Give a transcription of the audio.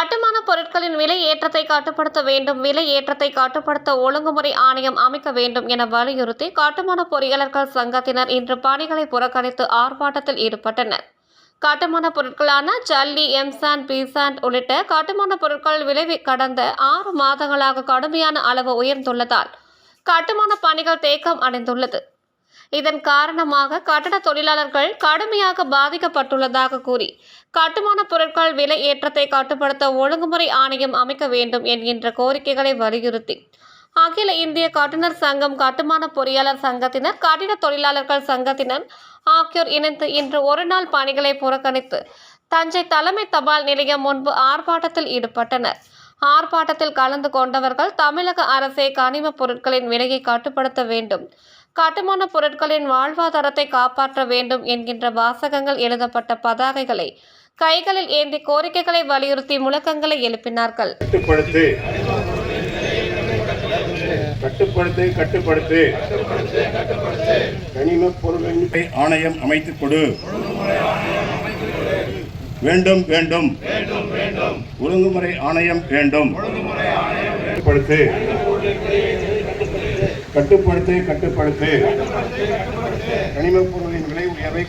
கட்டுமான பொருட்களின் விலை ஏற்றத்தை கட்டுப்படுத்த வேண்டும் விலை ஏற்றத்தை கட்டுப்படுத்த ஒழுங்குமுறை ஆணையம் அமைக்க வேண்டும் என வலியுறுத்தி கட்டுமான பொறியாளர்கள் சங்கத்தினர் இன்று பணிகளை புறக்கணித்து ஆர்ப்பாட்டத்தில் ஈடுபட்டனர். கட்டுமான பொருட்களான ஜல்லி எம்சாண்ட் பீசாண்ட் உள்ளிட்ட கட்டுமான பொருட்கள் விலை கடந்த ஆறு மாதங்களாக கடுமையான அளவு உயர்ந்துள்ளதால் கட்டுமான பணிகள் தேக்கம் அடைந்துள்ளது. இதன் காரணமாக கட்டட தொழிலாளர்கள் கடுமையாக பாதிக்கப்பட்டுள்ளதாக கூறி கட்டுமான பொருட்கள் விலை ஏற்றத்தை கட்டுப்படுத்த ஒழுங்குமுறை ஆணையம் அமைக்க வேண்டும் என்கின்ற கோரிக்கைகளை வலியுறுத்தி அகில இந்திய கட்டுநர் சங்கம் கட்டுமான பொறியாளர் சங்கத்தினர் கட்டிட தொழிலாளர்கள் சங்கத்தினர் ஆகியோர் இணைந்து இன்று ஒருநாள் பணிகளை புறக்கணித்து தஞ்சை தலைமை தபால் நிலையம் முன்பு ஆர்ப்பாட்டத்தில் ஈடுபட்டனர். ஆர்ப்பாட்டத்தில் கலந்து கொண்டவர்கள் தமிழக அரசே கனிம பொருட்களின் விலையை கட்டுப்படுத்த வேண்டும் கட்டுமான பொருட்களின் வாழ்வாதாரத்தை காப்பாற்ற வேண்டும் என்கின்ற வாசகங்கள் எழுதப்பட்ட பதாகைகளை கைகளில் ஏந்தி கோரிக்கைகளை வலியுறுத்தி முழக்கங்களை எழுப்பினார்கள். கட்டுப்படுத்து. கட்டுப்படுத்து கட்டுப்படுத்து. கனிம பொருள் ஆணையம் அமைத்துக் கொடு. வேண்டும் வேண்டும். ஒழுங்குமுறை ஆணையம் வேண்டும். கட்டுப்படுத்து. கட்டுப்படுத்து கட்டுப்படுத்து. கனிம பொருளின் விலை உயர்வை